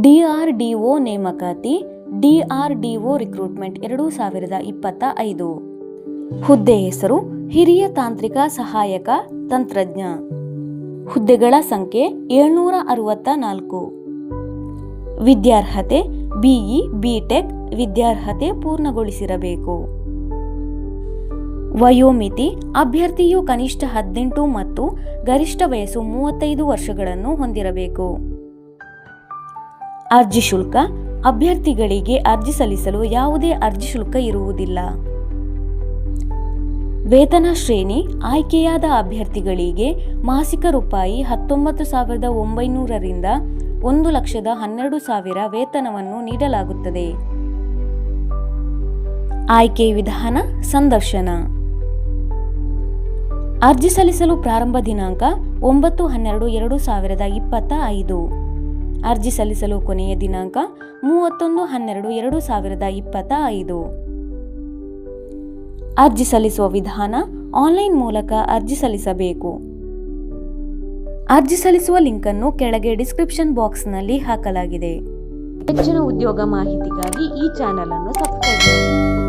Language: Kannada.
ಡಿಆರ್ಡಿಒ ನೇಮಕಾತಿ ಡಿಆರ್ಡಿಒ ರಿಕ್ರೂಟ್ಮೆಂಟ್ ಎರಡು ಸಾವಿರದ ಇಪ್ಪತ್ತ ಐದು. ಹುದ್ದೆ ಹೆಸರು, ಹಿರಿಯ ತಾಂತ್ರಿಕ ಸಹಾಯಕ, ತಂತ್ರಜ್ಞ. ಹುದ್ದೆಗಳ ಸಂಖ್ಯೆ ಏಳ್ನೂರ ಅರವತ್ತ ನಾಲ್ಕು ವಿದ್ಯಾರ್ಹತೆ ಬಿಇ ಬಿಟೆಕ್ ವಿದ್ಯಾರ್ಹತೆ ಪೂರ್ಣಗೊಳಿಸಿರಬೇಕು. ವಯೋಮಿತಿ, ಅಭ್ಯರ್ಥಿಯು ಕನಿಷ್ಠ ಹದಿನೆಂಟು ಮತ್ತು ಗರಿಷ್ಠ ವಯಸ್ಸು ಮೂವತ್ತೈದು ವರ್ಷಗಳನ್ನು ಹೊಂದಿರಬೇಕು. ಅರ್ಜಿ ಶುಲ್ಕ. ಅಭ್ಯರ್ಥಿಗಳಿಗೆ ಅರ್ಜಿ ಸಲ್ಲಿಸಲು ಯಾವುದೇ ಅರ್ಜಿ ಶುಲ್ಕ ಇರುವುದಿಲ್ಲ. ವೇತನ ಶ್ರೇಣಿ ಆಯ್ಕೆಯಾದ ಅಭ್ಯರ್ಥಿಗಳಿಗೆ ಮಾಸಿಕ ರೂಪಾಯಿ ಹತ್ತೊಂಬತ್ತು ಸಾವಿರದ ಒಂಬೈನೂರರಿಂದ ಒಂದು ಲಕ್ಷದ ಹನ್ನೆರಡು ಸಾವಿರ ವೇತನವನ್ನು ನೀಡಲಾಗುತ್ತದೆ. ಆಯ್ಕೆ ವಿಧಾನ ಸಂದರ್ಶನ. ಅರ್ಜಿ ಸಲ್ಲಿಸಲು ಪ್ರಾರಂಭ ದಿನಾಂಕ ಒಂಬತ್ತು ಹನ್ನೆರಡು ಎರಡು ಸಾವಿರದ ಇಪ್ಪತ್ತ ಐದು. ಅರ್ಜಿ ಸಲ್ಲಿಸಲು ಕೊನೆಯ ದಿನಾಂಕ ಮೂವತ್ತೊಂದು ಹನ್ನೆರಡು ಎರಡು ಸಾವಿರದ ಇಪ್ಪತ್ತ ಐದು. ಅರ್ಜಿ ಸಲ್ಲಿಸುವ ವಿಧಾನ ಆನ್ಲೈನ್ ಮೂಲಕ ಅರ್ಜಿ ಸಲ್ಲಿಸಬೇಕು. ಅರ್ಜಿ ಸಲ್ಲಿಸುವ ಲಿಂಕ್ ಅನ್ನು ಕೆಳಗೆ ಡಿಸ್ಕ್ರಿಪ್ಷನ್ ಬಾಕ್ಸ್ನಲ್ಲಿ ಹಾಕಲಾಗಿದೆ. ಹೆಚ್ಚಿನ ಉದ್ಯೋಗ ಮಾಹಿತಿಗಾಗಿ ಈ ಚಾನೆಲ್ ಅನ್ನು ಸಬ್ಸ್ಕ್ರೈಬ್ ಮಾಡಿ.